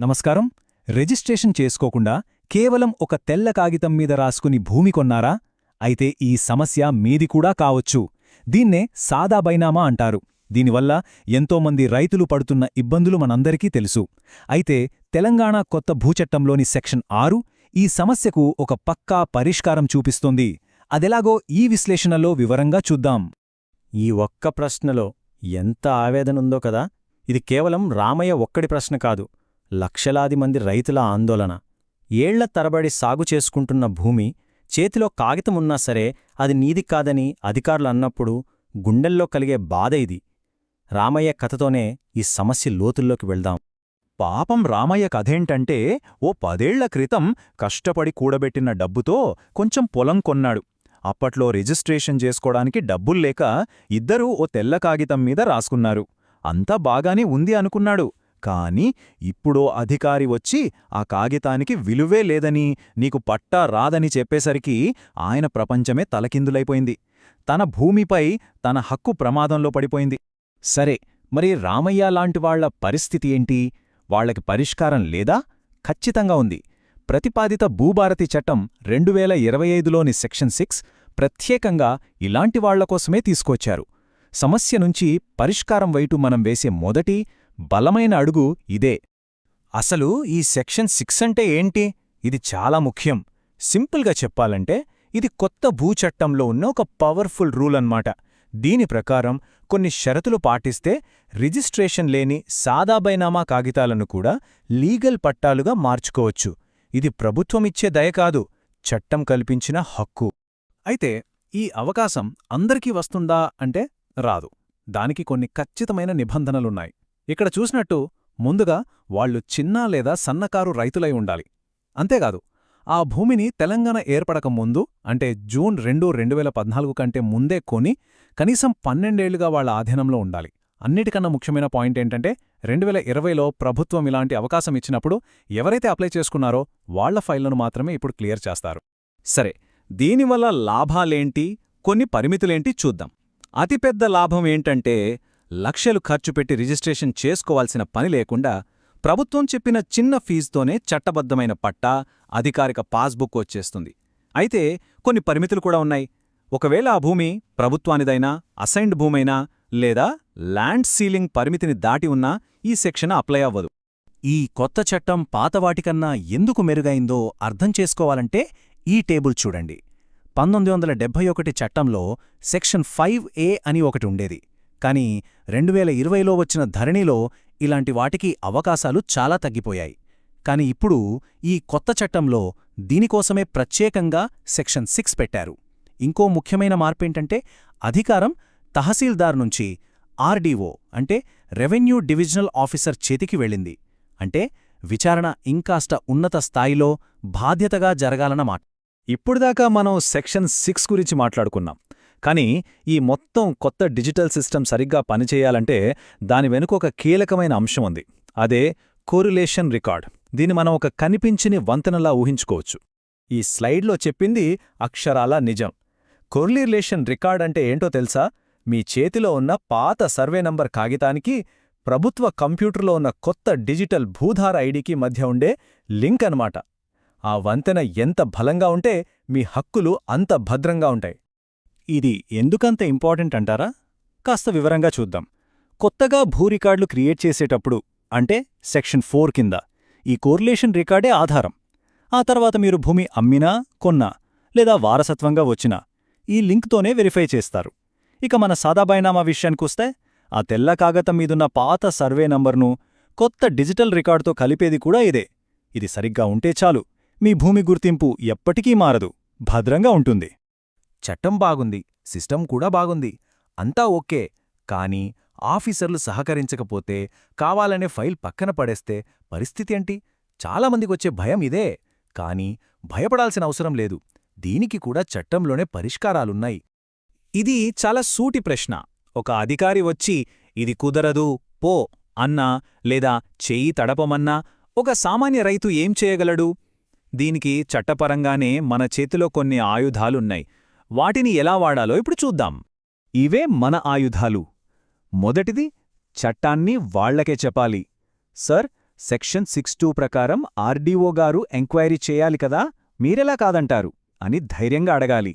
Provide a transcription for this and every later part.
నమస్కారం. రిజిస్ట్రేషన్ చేసుకోకుండా కేవలం ఒక తెల్ల కాగితం మీద రాసుకుని భూమి కొన్నారా? అయితే ఈ సమస్య మీది కూడా కావచ్చు. దీన్నే సాదా బైనామా అంటారు. దీనివల్ల ఎంతోమంది రైతులు పడుతున్న ఇబ్బందులు మనందరికీ తెలుసు. అయితే తెలంగాణ కొత్త భూచట్టంలోని సెక్షన్ ఆరు ఈ సమస్యకు ఒక పక్కా పరిష్కారం చూపిస్తోంది. అదెలాగో ఈ విశ్లేషణలో వివరంగా చూద్దాం. ఈ ఒక్క ప్రశ్నలో ఎంత ఆవేదనుందో కదా? ఇది కేవలం రామయ్య ఒక్కడి ప్రశ్న కాదు. లక్షలాది మంది రైతుల ఆందోళన. ఏళ్ళ తరబడి సాగు చేసుకుంటున్న భూమి చేతిలో కాగితమున్నా సరే అది నీది కాదని అధికారులు అన్నప్పుడు గుండెల్లో కలిగే బాధ ఇది. రామయ్య కథతోనే ఈ సమస్య లోతుల్లోకి వెళ్దాం. పాపం రామయ్య కథేంటంటే ఓ పదేళ్ళ క్రితం కష్టపడి కూడబెట్టిన డబ్బుతో కొంచెం పొలం కొన్నాడు. అప్పట్లో రిజిస్ట్రేషన్ చేసుకోడానికి డబ్బుల్లేక ఇద్దరూ ఓ తెల్ల కాగితం మీద రాసుకున్నారు. అంతా బాగానే ఉంది అనుకున్నాడు. కాని ఇప్పుడో అధికారి వచ్చి ఆ కాగితానికి విలువే లేదని నీకు పట్టా రాదని చెప్పేసరికి ఆయన ప్రపంచమే తలకిందులైపోయింది. తన భూమిపై తన హక్కు ప్రమాదంలో పడిపోయింది. సరే మరి రామయ్య లాంటివాళ్ళ పరిస్థితి ఏంటి? వాళ్ళకి పరిష్కారం లేదా? ఖచ్చితంగా ఉంది. ప్రతిపాదిత భూభారతి చట్టం రెండు వేల ఇరవై ఐదులోని సెక్షన్ సిక్స్ ప్రత్యేకంగా ఇలాంటి వాళ్ళకోసమే తీసుకొచ్చారు. సమస్య నుంచి పరిష్కారం వైటు మనం వేసే మొదటి బలమైన అడుగు ఇదే. అసలు ఈ సెక్షన్ సిక్స్ అంటే ఏంటి? ఇది చాలా ముఖ్యం. సింపుల్గా చెప్పాలంటే ఇది కొత్త భూచట్టంలో ఉన్న ఒక పవర్ఫుల్ రూల్ అన్నమాట. దీని ప్రకారం కొన్ని షరతులు పాటిస్తే రిజిస్ట్రేషన్ లేని సాదా బైనామా కాగితాలను కూడా లీగల్ పట్టాలుగా మార్చుకోవచ్చు. ఇది ప్రభుత్వమిచ్చే దయ కాదు చట్టం కల్పించిన హక్కు. అయితే ఈ అవకాశం అందరికీ వస్తుందా అంటే రాదు. దానికి కొన్ని ఖచ్చితమైన నిబంధనలున్నాయి. ఇక్కడ చూసినట్టు ముందుగా వాళ్ళు చిన్న లేదా సన్నకారు రైతులై ఉండాలి. అంతేకాదు ఆ భూమిని తెలంగాణ ఏర్పడక ముందు అంటే జూన్ రెండు రెండు వేల పద్నాలుగు కంటే ముందే కొని కనీసం పన్నెండేళ్ళుగా వాళ్ళ ఆధీనంలో ఉండాలి. అన్నిటికన్నా ముఖ్యమైన పాయింట్ ఏంటంటే రెండు వేల ఇరవైలో ప్రభుత్వం ఇలాంటి అవకాశం ఇచ్చినప్పుడు ఎవరైతే అప్లై చేసుకున్నారో వాళ్ళ ఫైళ్ళను మాత్రమే ఇప్పుడు క్లియర్ చేస్తారు. సరే దీనివల్ల లాభాలేంటి? కొన్ని పరిమితులేంటి చూద్దాం. అతిపెద్ద లాభం ఏంటంటే లక్షలు ఖర్చుపెట్టి రిజిస్ట్రేషన్ చేసుకోవాల్సిన పని లేకుండా ప్రభుత్వం చెప్పిన చిన్న ఫీజుతోనే చట్టబద్ధమైన పట్టా అధికారిక పాస్బుక్ వచ్చేస్తుంది. అయితే కొన్ని పరిమితులు కూడా ఉన్నాయి. ఒకవేళ ఆ భూమి ప్రభుత్వానిదైనా అసైన్డ్ భూమైనా లేదా ల్యాండ్ సీలింగ్ పరిమితిని దాటి ఉన్నా ఈ సెక్షన్ అప్లై అవ్వదు. ఈ కొత్త చట్టం పాతవాటికన్నా ఎందుకు మెరుగైందో అర్థం చేసుకోవాలంటే ఈ టేబుల్ చూడండి. పంతొమ్మిది వందల డెబ్భై ఒకటి చట్టంలో సెక్షన్ ఫైవ్ ఏ అని ఒకటి ఉండేది. కానీ రెండువేల ఇరవైలో వచ్చిన ధరణిలో ఇలాంటి వాటికి అవకాశాలు చాలా తగ్గిపోయాయి. కాని ఇప్పుడు ఈ కొత్త చట్టంలో దీనికోసమే ప్రత్యేకంగా సెక్షన్ సిక్స్ పెట్టారు. ఇంకో ముఖ్యమైన మార్పేంటంటే అధికారం తహసీల్దార్ నుంచి ఆర్డీఓ అంటే రెవెన్యూ డివిజనల్ ఆఫీసర్ చేతికి వెళ్ళింది. అంటే విచారణ ఇంకాస్ట ఉన్నత స్థాయిలో బాధ్యతగా జరగాలన్నమాట. ఇప్పుడుదాకా మనం సెక్షన్ సిక్స్ గురించి మాట్లాడుకున్నాం. కానీ ఈ మొత్తం కొత్త డిజిటల్ సిస్టమ్ సరిగ్గా పనిచేయాలంటే దాని వెనుక ఒక కీలకమైన అంశం ఉంది. అదే కోరిలేషన్ రికార్డ్. దీన్ని మనం ఒక కనిపించని వంతెనలా ఊహించుకోవచ్చు. ఈ స్లైడ్లో చెప్పింది అక్షరాలా నిజం. కొర్లిలేషన్ రికార్డ్ అంటే ఏంటో తెలుసా? మీ చేతిలో ఉన్న పాత సర్వే నంబర్ కాగితానికి ప్రభుత్వ కంప్యూటర్లో ఉన్న కొత్త డిజిటల్ భూధార ఐడికి మధ్య ఉండే లింక్ అన్నమాట. ఆ వంతెన ఎంత బలంగా ఉంటే మీ హక్కులు అంత భద్రంగా ఉంటాయి. ఇది ఎందుకంత ఇంపార్టెంట్ అంటారా? కాస్త వివరంగా చూద్దాం. కొత్తగా భూ రికార్డులు క్రియేట్ చేసేటప్పుడు అంటే సెక్షన్ ఫోర్ కింద ఈ కోర్లేషన్ రికార్డే ఆధారం. ఆ తర్వాత మీరు భూమి అమ్మినా కొన్నా లేదా వారసత్వంగా వచ్చినా ఈ లింక్తోనే వెరిఫై చేస్తారు. ఇక మన సాదాబాయినామా విషయానికొస్తే ఆ తెల్ల కాగతం మీదున్న పాత సర్వే నంబర్ను కొత్త డిజిటల్ రికార్డుతో కలిపేది కూడా ఇదే. ఇది సరిగ్గా ఉంటే చాలు. మీ భూమి గుర్తింపు ఎప్పటికీ మారదు. భద్రంగా ఉంటుంది. చట్టం బాగుంది సిస్టమ్ కూడా బాగుంది అంతా ఓకే కానీ ఆఫీసర్లు సహకరించకపోతే కావాలనే ఫైల్ పక్కన పడేస్తే పరిస్థితి ఏంటి? చాలామందికొచ్చే భయం ఇదే కాని భయపడాల్సిన అవసరం లేదు దీనికి కూడా చట్టంలోనే పరిష్కారాలున్నాయి. ఇది చాలా సూటి ప్రశ్న ఒక అధికారి వచ్చి ఇది కుదరదు పో అన్నా లేదా చెయ్యి తడపమన్నా ఒక సామాన్య రైతు ఏం చేయగలడు? దీనికి చట్టపరంగానే మన చేతిలో కొన్ని ఆయుధాలున్నాయి వాటిని ఎలా వాడాలో ఇప్పుడు చూద్దాం. ఇవే మన ఆయుధాలు. మొదటిది చట్టాన్ని వాళ్ళకే చెప్పాలి. సర్ సెక్షన్ సిక్స్ టూ ప్రకారం ఆర్డీఓ గారు ఎంక్వైరీ చేయాలి కదా మీరెలా కాదంటారు? అని ధైర్యంగా అడగాలి.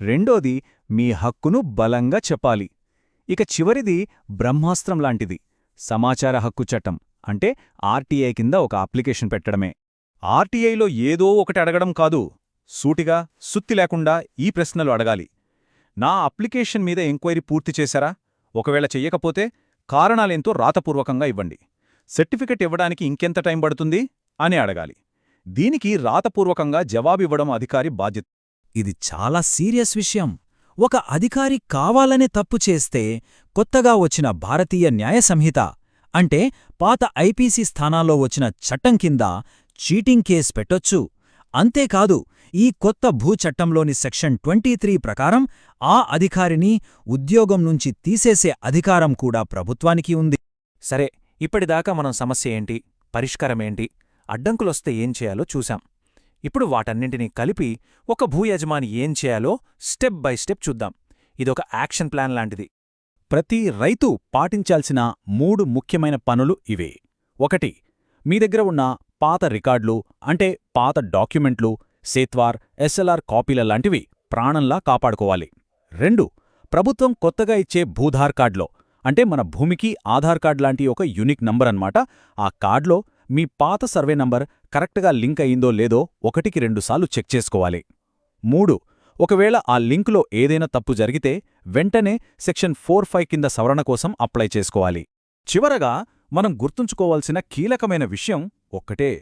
రెండోది మీ హక్కును బలంగా చెప్పాలి. ఇక చివరిది బ్రహ్మాస్త్రం లాంటిది. సమాచార హక్కు చట్టం అంటే ఆర్టీఐ కింద ఒక అప్లికేషన్ పెట్టడమే. ఆర్టీఐలో ఏదో ఒకటి అడగడం కాదు. సూటిగా సుత్తి లేకుండా ఈ ప్రశ్నలు అడగాలి. నా అప్లికేషన్ మీద ఎంక్వైరీ పూర్తి చేశారా? ఒకవేళ చెయ్యకపోతే కారణాలేంతో రాతపూర్వకంగా ఇవ్వండి. సర్టిఫికెట్ ఇవ్వడానికి ఇంకెంత టైం పడుతుంది? అని అడగాలి. దీనికి రాతపూర్వకంగా జవాబివ్వడం అధికారి బాధ్యత. ఇది చాలా సీరియస్ విషయం. ఒక అధికారి కావాలనే తప్పు చేస్తే కొత్తగా వచ్చిన భారతీయ న్యాయ సంహిత అంటే పాత ఐపీసీ స్థానాల్లో వచ్చిన చట్టం కింద చీటింగ్ కేస్ పెట్టొచ్చు. అంతేకాదు ఈ కొత్త భూచట్టంలోని సెక్షన్ ట్వంటీ త్రీ ప్రకారం ఆ అధికారిని ఉద్యోగం నుంచి తీసేసే అధికారం కూడా ప్రభుత్వానికి ఉంది. సరే ఇప్పటిదాకా మనం సమస్య ఏంటి? పరిష్కారమేంటి అడ్డంకులొస్తే ఏం చేయాలో చూశాం. ఇప్పుడు వాటన్నింటినీ కలిపి ఒక భూయజమాని ఏం చేయాలో స్టెప్ బై స్టెప్ చూద్దాం. ఇదొక యాక్షన్ ప్లాన్ లాంటిది. ప్రతి రైతు పాటించాల్సిన మూడు ముఖ్యమైన పనులు ఇవే. ఒకటి మీ దగ్గర ఉన్న పాత రికార్డులు అంటే పాత డాక్యుమెంట్లు సేత్వార్ ఎస్ఎల్ఆర్ కాపీల లాంటివి ప్రాణంలా కాపాడుకోవాలి. రెండు ప్రభుత్వం కొత్తగా ఇచ్చే భూధార్ కార్డులో అంటే మన భూమికి ఆధార్ కార్డ్ లాంటి ఒక యూనిక్ నంబర్ అన్నమాట. ఆ కార్డులో మీ పాత సర్వే నంబర్ కరెక్ట్గా లింక్ అయిందో లేదో ఒకటికి రెండుసార్లు చెక్ చేసుకోవాలి. మూడు ఒకవేళ ఆ లింకులో ఏదైనా తప్పు జరిగితే వెంటనే సెక్షన్ ఫోర్ ఫైవ్ కింద సవరణ కోసం అప్లై చేసుకోవాలి. చివరగా మనం గుర్తుంచుకోవాల్సిన కీలకమైన విషయం ఒక్కటే.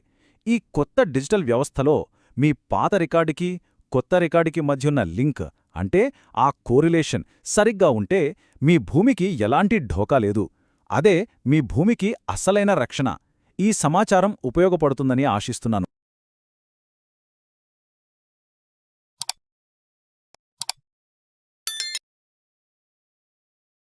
ఈ కొత్త డిజిటల్ వ్యవస్థలో మీ పాత రికార్డుకి కొత్త రికార్డుకి మధ్యున్న లింక్ అంటే ఆ కోరిలేషన్ సరిగ్గా ఉంటే మీ భూమికి ఎలాంటి ఢోకా లేదు. అదే మీ భూమికి అసలైన రక్షణ. ఈ సమాచారం ఉపయోగపడుతుందని ఆశిస్తున్నాను.